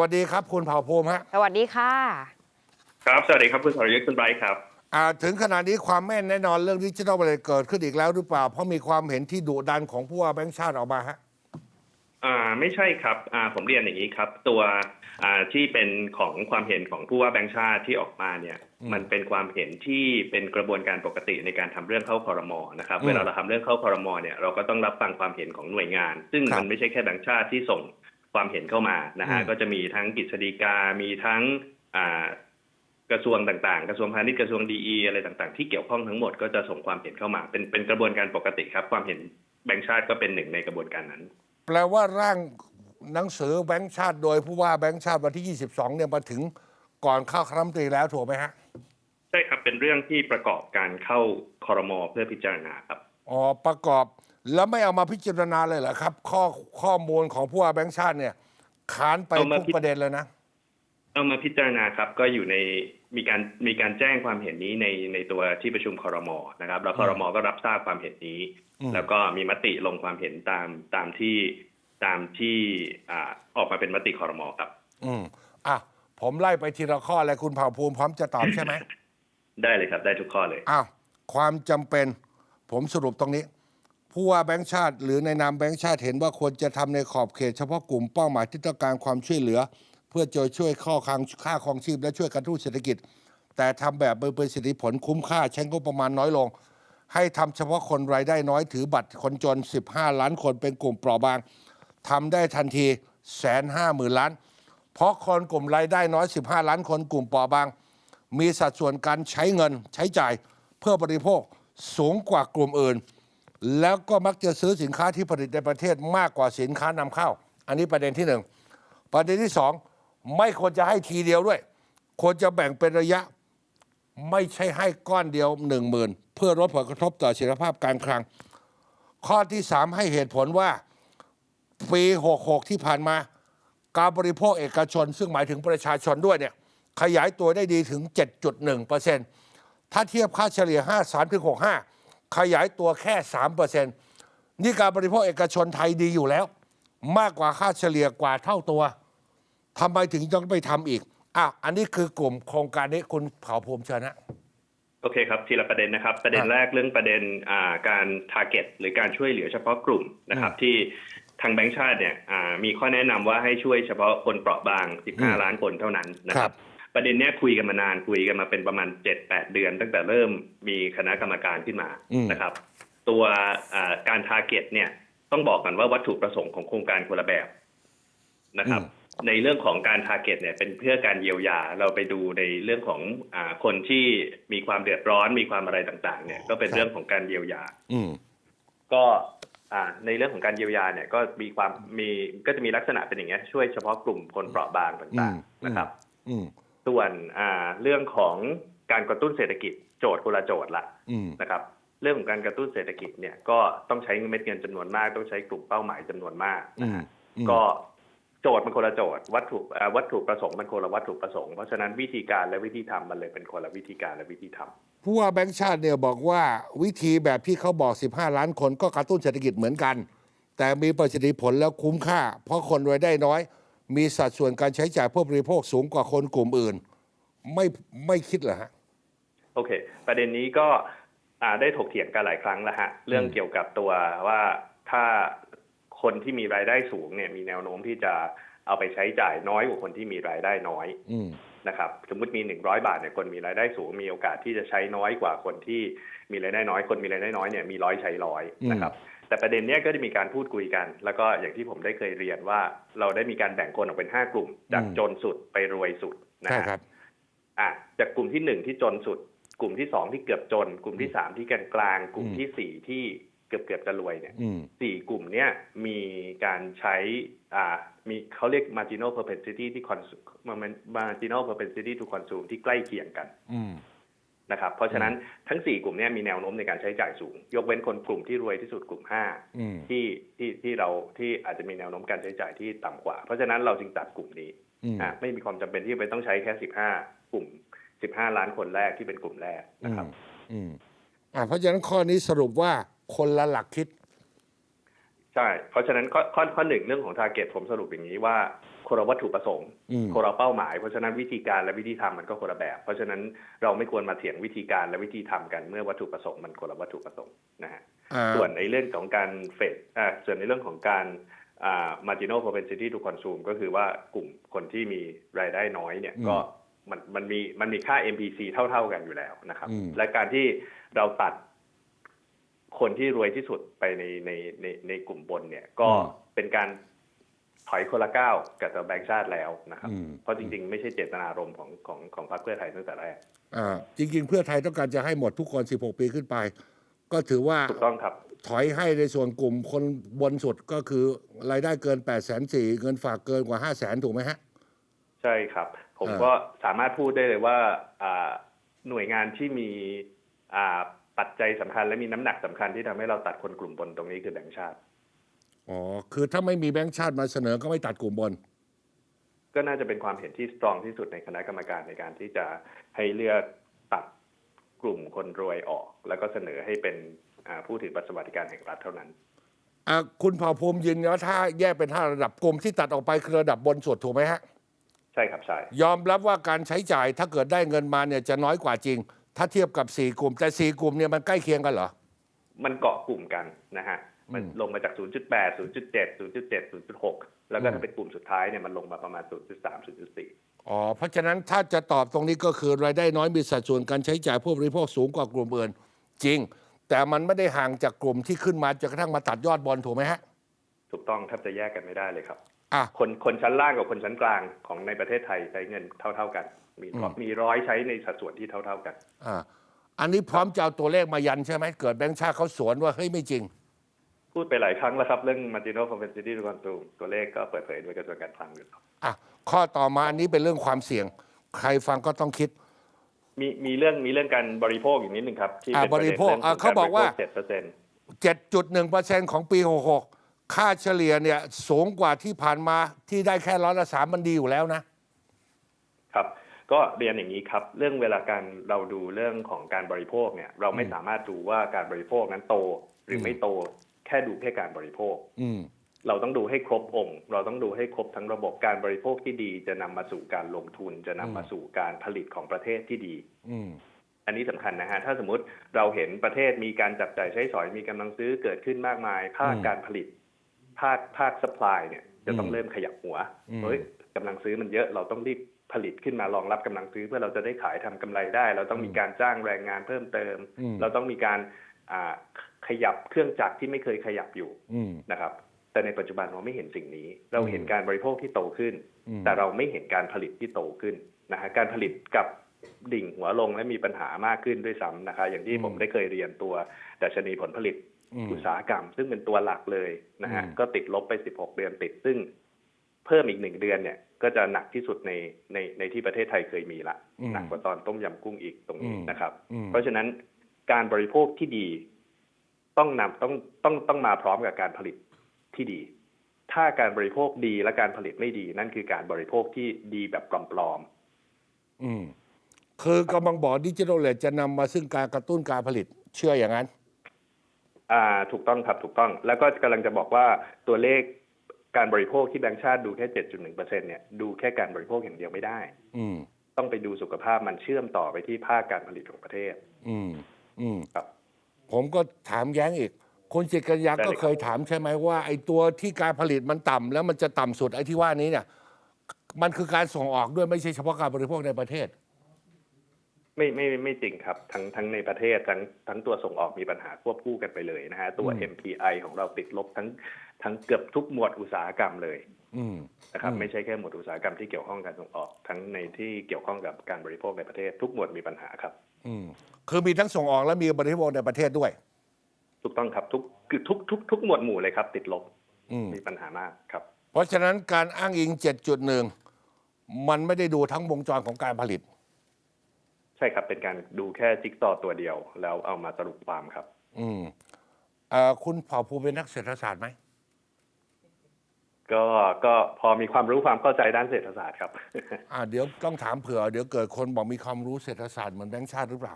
วัสดีครับ คุณเผ่าภูมิฮะสวัสดีค่ะ ครับสวัสดีครับคุณสรยุทธ์คุณไบรท์ครับอ่าถึงขณะนี้ความแม่นแน่นอนเรื่องดิจิทัลอะไรเกิดขึ้นอีกแล้วหรือเปล่า เพราะมีความเห็นที่ดุดันของผู้ว่าแบงค์ชาติออกมาฮะอ่าไม่ใช่ครับอ่าผมเรียนอย่างนี้ครับ ตัวอ่าที่เป็นของความเห็นของผู้ว่าแบงค์ชาติที่ออกมาเนี่ยอืมมันเป็นความเห็นที่เป็นกระบวนการปกติในการทำเรื่องเข้าคอรมอนะครับอืมเวลาเราทำเรื่องเข้าคอรมอเนี่ยเราก็ต้องรับฟังความเห็นของหน่วยงาน ซึ่งครับมันไม่ใช่แค่แบงค์ชาติที่ส่ง ความเห็นเข้ามานะฮะอืมก็จะมีทั้งกฤษฎีกา มีทั้งอ่ากระทรวงต่างๆ กระทรวงพาณิชย์กระทรวงดีอะไรต่างๆ ที่เกี่ยวข้องทั้งหมดก็จะส่งความเห็นเข้ามา เป็นเป็นกระบวนการปกติครับ ความเห็นแบงค์ชาติก็เป็นหนึ่งในกระบวนการนั้น แปลว่าร่างหนังสือแบงค์ชาติ โดยผู้ว่าแบงค์ชาติวันที่ 22 เนี่ยมาถึงก่อนเข้าคณะรัฐมนตรีแล้วถูกไหมฮะใช่ครับเป็นเรื่องที่ประกอบการเข้าคอรมอเพื่อพิจารณาครับอ๋อประกอบ แล้วไม่เอามาพิจารณาเลยเหรอครับ ข้อข้อมูลของผู้ว่าแบงค์ชาติเนี่ยค้านไปเอามาทุกพิประเด็นเลยนะ เอามาพิจารณาครับก็อยู่ในมีการมีการแจ้งความเห็นนี้ในในตัวที่ประชุมคอรมอนะครับ แล้วคอรมอก็รับทราบความเห็นนี้อืมแล้วก็มีมติลงความเห็นตามตามที่ตามที่อ่าออกมาเป็นมติคอรมอครับ อืมอะผมไล่ไปทีละข้อเลยคุณเผ่าภูมิพร้อมจะตอบใช่ไหมได้เลยครับ ได้ทุกข้อเลยอ้าวความจำเป็น ผมสรุปตรงนี้ ผู้ว่าแบงค์ชาติ หรือในนามแบงค์ชาติเห็นว่าควรจะทำในขอบเขตเฉพาะกลุ่มเป้าหมายที่ต้องการความช่วยเหลือ เพื่อจะช่วยข้อคังค่าครองชีพและช่วยกระตุ้นเศรษฐกิจ แต่ทำแบบเป็นประสิทธิผลคุ้มค่าใช้งบประมาณน้อยลง ให้ทำเฉพาะคนรายได้น้อยถือบัตรคนจน 15 ล้านคนเป็นกลุ่มเปราะบางทำได้ทันทีแสนห้าหมื่นล้าน เพราะคนกลุ่มรายได้น้อย 15 ล้านคนกลุ่มเปราะบาง มีสัดส่วนการใช้เงินใช้จ่ายเพื่อบริโภคสูงกว่ากลุ่มอื่น แล้วก็มักจะซื้อสินค้าที่ผลิตในประเทศมากกว่าสินค้านำเข้า อันนี้ประเด็นที่หนึ่งประเด็นที่สองไม่ควรจะให้ทีเดียวด้วย ควรจะแบ่งเป็นระยะ ไม่ใช่ให้ก้อนเดียวหนึ่งหมื่นเพื่อลดผลกระทบต่อเสถียรภาพการคลัง ข้อที่สามให้เหตุผลว่าปี66 ที่ผ่านมา การบริโภคเอกชน ซึ่งหมายถึงประชาชนด้วยเนี่ยขยายตัวได้ดีถึง 7.1%ถ้าเทียบค่าเฉลี่ย 53ถึง65 ขยายตัวแค่ 3%นี่การบริโภคเอกชนไทยดีอยู่แล้ว มากกว่าค่าเฉลี่ยกว่าเท่าตัวทำไมถึงต้องไปทำอีกอ้าวอันนี้คือกลุ่มโครงการนี้คุณเผ่าภูมิเชิญนะโอเคครับทีละประเด็นนะครับ ประเด็นครับแรกเรื่องประเด็นอ่าการ target หรือการช่วยเหลือเฉพาะกลุ่มนะครับอืมที่ทางแบงก์ชาติเนี่ยอ่ามีข้อแนะนำว่าให้ช่วยเฉพาะคนเปราะบางอืม15 ล้านคนเท่านั้นนะคครัรับบ ประเด็นเนี้ยคุยกันมานานคุยกันมาเป็นประมาณ7-8เดือน ตั้งแต่เริ่มมีคณะกรรมการขึ้นมาอืมนะครับ ตัวอ่าการ target เนี่ยต้องบอกกันว่าวัตถุประสงค์ของโครงการคนละแบบนะครับ ในเรื่องของการ target เนี่ยเป็นเพื่อการเยียวยาเราไปดูในเรื่องของอาคนที่มีความเดือดร้อนมีความอะไรต่างๆ เนี่ยก็เป็นครับเรื่องของการเยียวยา อืมก็อ่าในเรื่องของการเยียวยาเนี่ยก็มีความมีก็จะมีลักษณะเป็นอย่างเงี้ยช่วยเฉพาะกลุ่มคนเปราะบางต่างอืมๆนะครับ อืม ส่วนอ่าเรื่องของการกระตุ้นเศรษฐกิจโจทย์คนละโจทย์ละอืมนะครับ เรื่องของการกระตุ้นเศรษฐกิจเนี่ยก็ต้องใช้เม็ดเงินจำนวนมาก ต้องใช้กลุ่มเป้าหมายจำนวนมากอืนะมฮะอืมก็โจทย์มันคนละโจทย์วัตถุอ่าวัตถุประสงค์มันคนละวัตถุประสงค์เพราะฉะนั้นวิธีการและวิธีทำมันเลยเป็นคนละวิธีการและวิธีทำผู้ว่าแบงค์ชาติเนี่ยบอกว่าวิธีแบบที่เขาบอก 15 ล้านคนก็กระตุ้นเศรษฐกิจเหมือนกัน แต่มีประสิทธิผลแล้วคุ้มค่า เพราะคนรายได้น้อย มีสัดส่วนการใช้จ่ายเพื่อบริโภคสูงกว่าคนกลุ่มอื่น ไม่ไม่คิดเหรอฮะโอเค ประเด็นนี้ก็อ่าได้ถกเถียงกันหลายครั้งแล้วฮะเรื่องเกี่ยวกับตัวว่าถ้าคนที่มีรายได้สูงเนี่ยมีแนวโน้มที่จะเอาไปใช้จ่ายน้อยกว่าคนที่มีรายได้น้อยอืมนะครับสมมติมี100บาทเนี่ยคนมีรายได้สูงมีโอกาสที่จะใช้น้อยกว่าคนที่มีรายได้น้อย คนมีรายได้น้อยเนี่ยมีร้อยใช้ร้อยนะครับ แต่ประเด็นเนี้ยก็จะมีการพูดคุยกัน แล้วก็อย่างที่ผมได้เคยเรียนว่าเราได้มีการแบ่งคนออกเป็น 5 กลุ่ม จากอืมจนสุดไปรวยสุดนะใช่ฮะครับอะจากกลุ่มที่หนึ่งที่จนสุด กลุ่มที่สองที่เกือบจน กลุ่มที่สามที่กลางกลางๆกลุ่มอืมที่สี่ที่เกือบเกือบจะรวยเนี่ยอืมสี่กลุ่มเนี้ยมีการใช้อ่ามีเขาเรียก marginal propensity ที่ consume marginal propensity to consume ที่ใกล้เคียงกันอืม นะครับเพราะฉะนั้นทั้ง 4 กลุ่มเนี้มีแนวโน้มในการใช้จ่ายสูง ยกเว้นคนกลุ่มที่รวยที่สุดกลุ่มอืม5 ที่ที่ที่เราที่อาจจะมีแนวโน้มการใช้จ่ายที่ต่ำกว่า เพราะฉะนั้นเราจึงตัดกลุ่มนี้อืมอะไม่มีความจำเป็นที่จะไปต้องใช้แค่ 15 กลุ่ม 15 ล้านคนแรกที่เป็นกลุ่มแรกอืนะครับมอืมอ่าเพราะฉะนั้นข้อนี้สรุปว่าคนละหลักคิด ใช่ เพราะฉะนั้นข้อข้อข้อหนึ่งเรื่องของ target ผมสรุปอย่างนี้ว่าคนละวัตถุประสงค์อืมคนละเป้าหมาย เพราะฉะนั้นวิธีการและวิธีทำมันก็คนละแบบ เพราะฉะนั้นเราไม่ควรมาเถียงวิธีการและวิธีทำกันเมื่อวัตถุประสงค์มันคนละวัตถุประสงค์นะฮะอ่าส่วนในเรื่องของการเฟดอ่าส่วนในเรื่องของการอ่า marginal propensity to consume ก็คือว่ากลุ่มคนที่มีรายได้น้อยเนี่ยอืมก็มันมันมีมันมีค่า MPC เท่า ๆกันอยู่แล้วนะครับอืมและการที่เราตัด คนที่รวยที่สุดไปในในในในกลุ่มบนเนี่ย ก็เป็นการถอยคนละก้าวกับตัวแบงก์ชาติแล้วนะครับอืมเพราะจริงๆ ไม่ใช่เจตนารมณ์ของของของพรรคเพื่อไทยตั้งแต่แรกอ่าจริง ๆ เพื่อไทยต้องการจะให้หมดทุกคน 16 ปีขึ้นไป ก็ถือว่าถูกต้องครับ ถอยให้ในส่วนกลุ่มคนบนสุดก็คือรายได้เกิน8ปดแสนสี่เงินฝากเกินกว่า 5 0 0แสนถูกไหมฮะ ใช่ครับ ผมอ่าก็สามารถพูดได้เลยว่าอ่าหน่วยงานที่มีอ่า ปัจจัยสำคัญและมีน้ำหนักสำคัญที่ทำให้เราตัดคนกลุ่มบนตรงนี้คือแบงก์ชาติ อ๋อ คือถ้าไม่มีแบงก์ชาติมาเสนอก็ไม่ตัดกลุ่มบน ก็น่าจะเป็นความเห็นที่สตรองที่สุดในคณะกรรมการในการที่จะให้เลือกตัดกลุ่มคนรวยออก แล้วก็เสนอให้เป็นอ่าผู้ถือบัตรสวัสดิการแห่งรัฐเท่านั้นอ่าคุณเผ่าภูมิยืนยันว่าถ้าแยกเป็นห้าระดับกลุ่มที่ตัดออกไปคือระดับบนสุดถูกไหมฮะ ใช่ครับใช่ ยอมรับว่าการใช้จ่ายถ้าเกิดได้เงินมาเนี่ยจะน้อยกว่าจริง ถ้าเทียบกับ4กลุ่ม แต่4กลุ่มเนี่ยมันใกล้เคียงกันเหรอ มันเกาะกลุ่มกันนะฮะ มันอืมลงมาจาก 0.8 0.7 0.7 0.6 แล้วก็อืมถ้าเป็นกลุ่มสุดท้ายเนี่ยมันลงมาประมาณ 0.3 0.4 อ๋อ เพราะฉะนั้นถ้าจะตอบตรงนี้ก็คือรายได้น้อยมีสัดส่วนการใช้จ่ายผู้บริโภคสูงกว่ากลุ่มอื่นจริง แต่มันไม่ได้ห่างจากกลุ่มที่ขึ้นมาจนกระทั่งมาตัดยอดบอลถูกไหมฮะ ถูกต้องแทบจะแยกกันไม่ได้เลยครับอะ คนคนชั้นล่างกับคนชั้นกลางของในประเทศไทยใช้เงินเท่า ๆกัน มีอืมมีร้อยใช้ในสัดส่วนที่เท่า ๆกันอ่าอันนี้พร้อมจะเอาตัวเลขมายันใช่ไหมเกิดแบงค์ชาติเขาสวนว่าเฮ้ยไม่จริง พูดไปหลายครั้งแล้วครับ เรื่อง marginal propensity to consume ตัวเลขก็เปิดเผยโดยกระทรวงการคลังอยู่ครับอะข้อต่อมาอันนี้เป็นเรื่องความเสี่ยง ใครฟังก็ต้องคิด มีมีเรื่องมีเรื่องการบริโภคอีกนิดนึงครับที่อ่าเป็นประเด็นบริโภคเรื่องอ่าเขาบอกว่าเจ็ดเปอร์เซ็นต์7.1%ของปี66 ค่าเฉลี่ยเนี่ยสูงกว่าที่ผ่านมาที่ได้แค่ร้อยละสามมันดีอยู่แล้วนะ ครับ ก็เรียนอย่างนี้ครับ เรื่องเวลาการเราดูเรื่องของการบริโภคเนี่ย เราไม่อืมสามารถดูว่าการบริโภคนั้นโตหรืออมไม่โต แค่ดูแค่การบริโภค อืมเราต้องดูให้ครบองค์ เราต้องดูให้ครบทั้งระบบการบริโภคที่ดี จะนำมาสู่การลงทุน จะนำมาอืมสู่การผลิตของประเทศที่ดี อืมอันนี้สำคัญนะฮะ ถ้าสมมติเราเห็นประเทศมีการจับจ่ายใช้สอยมีกำลังซื้อเกิดขึ้นมากมาย ภาคอืมการผลิต ภาคภาคสป라이เนี่ยจะต้องอืมเริ่มขยับหัวอืมเฮ้ยกำลังซื้อมันเยอะเราต้องรีบผลิตขึ้นมารองรับกำลังซื้อเพื่อเราจะได้ขายทำกำไรได้ เราต้องมีการจ้างแรงงานเพิ่มเติมอืมเราต้องมีการอ่าขยับเครื่องจักรที่ไม่เคยขยับอยู่อืมนะครับ แต่ในปัจจุบันเราไม่เห็นสิ่งนี้ เราเห็นอืมการบริโภคที่โตขึ้นอืมแต่เราไม่เห็นการผลิตที่โตขึ้นนะฮะการผลิตกับดิ่งหัวลงและมีปัญหามากขึ้นด้วยซ้ำนะคะ อย่างที่ผมได้เคยเรียนตัวดัชนีผลผลิต อืมอุตสาหกรรม ซึ่งเป็นตัวหลักเลยนะฮะอืมก็ติดลบไป 16 เดือนติด ซึ่งเพิ่มอีกหนึ่งเดือนเนี่ย ก็จะหนักที่สุดในในในที่ประเทศไทยเคยมีละอืมหนักกว่าตอนต้มยำกุ้งอีกตรงนี้อืมนะครับอืมเพราะฉะนั้นการบริโภคที่ดี ต้องนำต้องต้องต้องมาพร้อมกับการผลิตที่ดี ถ้าการบริโภคดีและการผลิตไม่ดี นั่นคือการบริโภคที่ดีแบบปลอมอืมคือกำลังบอกดิจิทัลเลจะนำมาซึ่งการกระตุ้นการผลิตเชื่ออย่างนั้นๆ อ่าถูกต้องครับถูกต้อง แล้วก็กำลังจะบอกว่าตัวเลขการบริโภคที่แบงก์ชาติดูแค่ 7.1เปอร์เซ็นเนี่ยดูแค่การบริโภคอย่างเดียวไม่ได้ อืม ต้องไปดูสุขภาพมันเชื่อมต่อไปที่ภาคการผลิตของประเทศ อืม อืมครับ ผมก็ถามแย้งอีก คุณจิตรกัญญาได้เลยก็เคยถามใช่ไหมว่าไอ้ตัวที่การผลิตมันต่ำแล้วมันจะต่ำสุดไอ้ที่ว่านี้เนี่ย มันคือการส่งออกด้วยไม่ใช่เฉพาะการบริโภคในประเทศ ไม่ไม่ไม่ไม่จริงครับ ทั้งทั้งในประเทศทั้งทั้งตัวส่งออกมีปัญหาควบคู่กันไปเลยนะฮะตัวอืม MPI ของเราติดลบทั้งทั้งเกือบทุกหมวดอุตสาหกรรมเลยอืมนะครับอืมไม่ใช่แค่หมวดอุตสาหกรรมที่เกี่ยวข้องกับส่งออก ทั้งในที่เกี่ยวข้องกับการบริโภคในประเทศทุกหมวดมีปัญหาครับ อืมคือมีทั้งส่งออกและมีบริโภคในประเทศด้วย ถูกต้องครับทุกคือทุกทุกทุกหมวดหมู่เลยครับ ติดลบอืมมีปัญหามากครับ เพราะฉะนั้นการอ้างอิง 7.1 มันไม่ได้ดูทั้งวงจรของการผลิต ใช่ครับเป็นการดูแค่จิ๊กซอว์ตัวเดียว แล้วเอามาสรุปความครับ อืมเอ่อคุณเผ่าภูมิเป็นนักเศรษฐศาสตร์ไหมก็ก็พอมีความรู้ความเข้าใจด้านเศรษฐศาสตร์ครับ อ่าเดี๋ยวต้องถามเผื่อ เดี๋ยวเกิดคนบอกมีความรู้เศรษฐศาสตร์เหมือนแบงค์ชาติหรือเปล่า